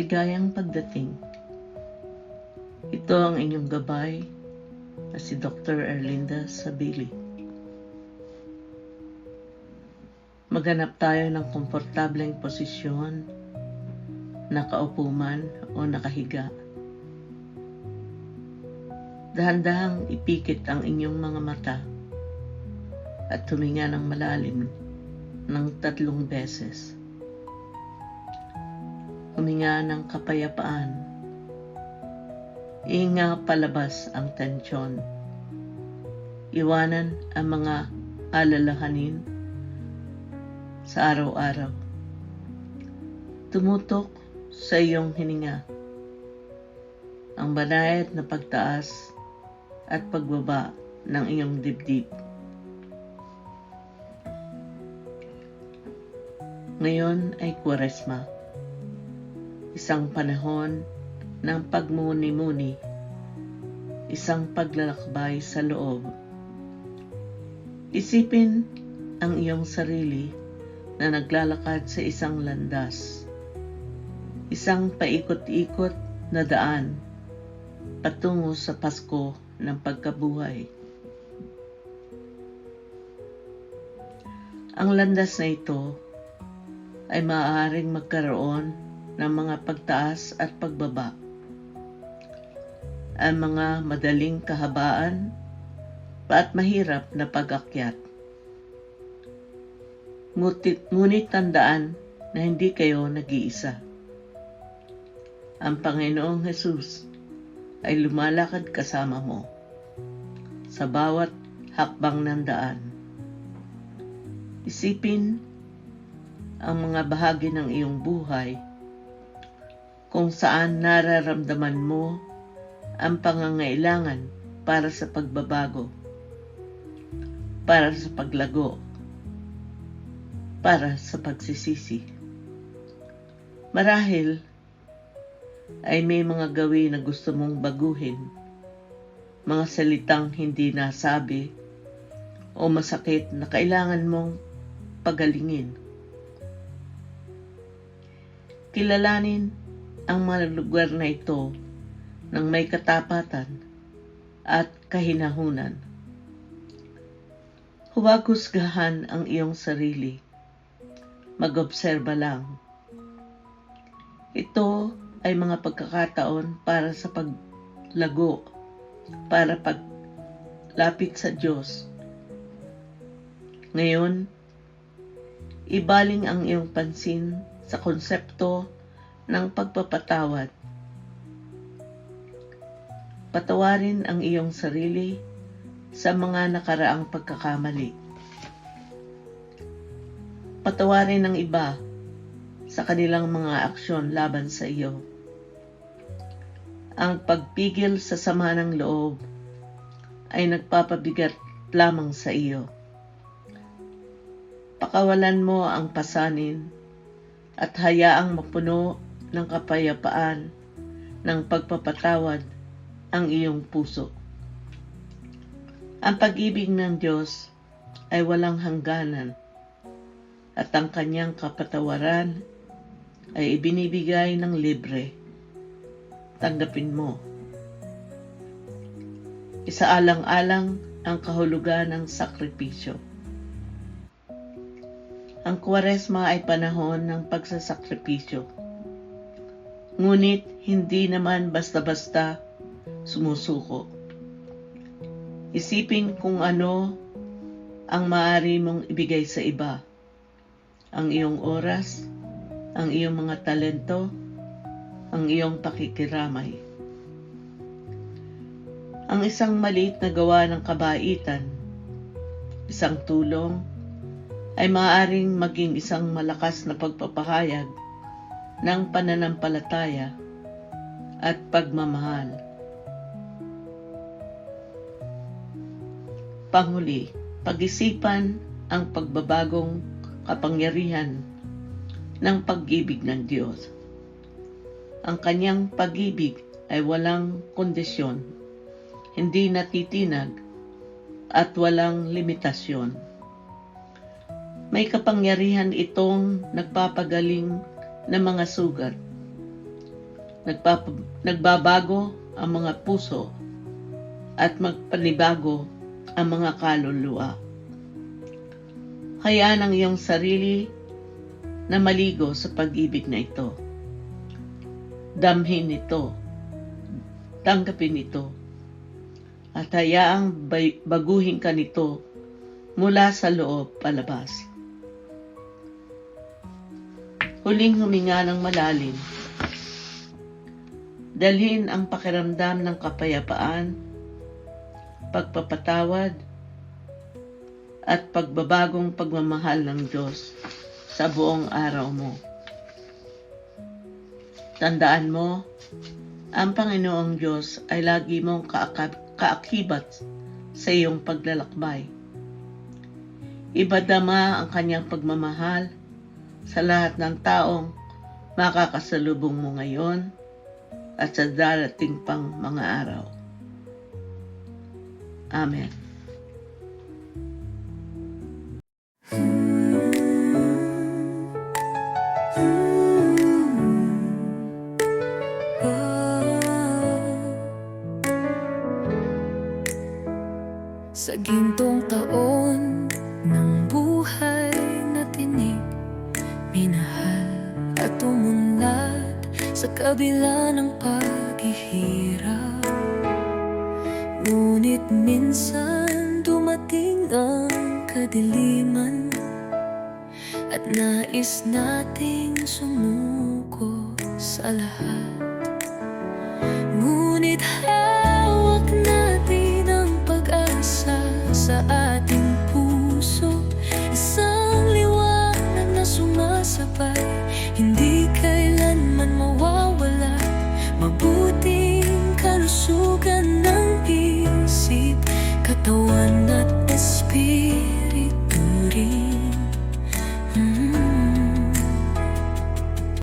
Maligayang pagdating. Ito ang inyong gabay na si Dr. Erlinda Sabili. Maganap tayo ng komportableng posisyon, nakaupo man o nakahiga. Dahan-dahang ipikit ang inyong mga mata at tuminga ng malalim ng tatlong beses. Huminga ng kapayapaan. Inga palabas ang tensyon. Iwanan ang mga alalahanin sa araw-araw. Tumutok sa iyong hininga. Ang banayad na pagtaas at pagbaba ng iyong dibdib. Ngayon ay Kwaresma, isang panahon ng pagmuni-muni, isang paglalakbay sa loob. Isipin ang iyong sarili na naglalakad sa isang landas, isang paikot-ikot na daan patungo sa Pasko ng pagkabuhay. Ang landas na ito ay maaaring magkaroon ng mga pagtaas at pagbaba. Ang mga madaling kahabaan at mahirap na pag-akyat. Ngunit, ngunit tandaan na hindi kayo nag-iisa. Ang Panginoong Jesus ay lumalakad kasama mo sa bawat hakbang ng daan. Isipin ang mga bahagi ng iyong buhay kung saan nararamdaman mo ang pangangailangan para sa pagbabago, para sa paglago, para sa pagsisisi. Marahil ay may mga gawin na gusto mong baguhin, mga salitang hindi nasabi o masakit na kailangan mong pagalingin. Kilalanin ang mga lugar na ito ng may katapatan at kahinahunan. Huwag husgahan ang iyong sarili. Mag-obserba lang. Ito ay mga pagkakataon para sa paglago, para paglapit sa Diyos. Ngayon, ibaling ang iyong pansin sa konsepto ng pagpapatawad. Patawarin ang iyong sarili sa mga nakaraang pagkakamali. Patawarin ang iba sa kanilang mga aksyon laban sa iyo. Ang pagpigil sa sama ng loob ay nagpapabigat lamang sa iyo. Pakawalan mo ang pasanin at hayaang mapuno ng kapayapaan ng pagpapatawad ang iyong puso. Ang pag-ibig ng Diyos ay walang hangganan at ang kanyang kapatawaran ay ibinibigay ng libre. Tanggapin mo. Isaalang-alang ang kahulugan ng sakripisyo. Ang kwaresma ay panahon ng pagsasakripisyo. Ngunit hindi naman basta-basta sumusuko. Isipin kung ano ang maaari mong ibigay sa iba. Ang iyong oras, ang iyong mga talento, ang iyong pakikiramay. Ang isang maliit na gawa ng kabaitan, isang tulong, ay maaaring maging isang malakas na pagpapahayag ng pananampalataya at pagmamahal. Panghuli, pag-isipan ang pagbabagong kapangyarihan ng pag-ibig ng Diyos. Ang kanyang pag-ibig ay walang kondisyon, hindi natitinag, at walang limitasyon. May kapangyarihan itong nagpapagaling ng mga sugat, Nagpap- nagbabago ang mga puso at magpanibago ang mga kaluluwa. Hayaan ang iyong sarili na maligo sa pag-ibig na ito. Damhin ito. Tanggapin ito. At hayaang baguhin ka nito mula sa loob palabas. Huling huminga ng malalim. Dalhin ang pakiramdam ng kapayapaan, pagpapatawad, at pagbabagong pagmamahal ng Diyos sa buong araw mo. Tandaan mo, ang Panginoong Diyos ay lagi mong kaaka- kaakibat sa iyong paglalakbay. Ibadama ang kanyang pagmamahal sa lahat ng taong makakasalubong mo ngayon at sa darating pang mga araw. Amen. Sa gintong taon ng buhay sa kabila ng paghihirap. Ngunit minsan dumating ang kadiliman. At nais nating sumuko sa lahat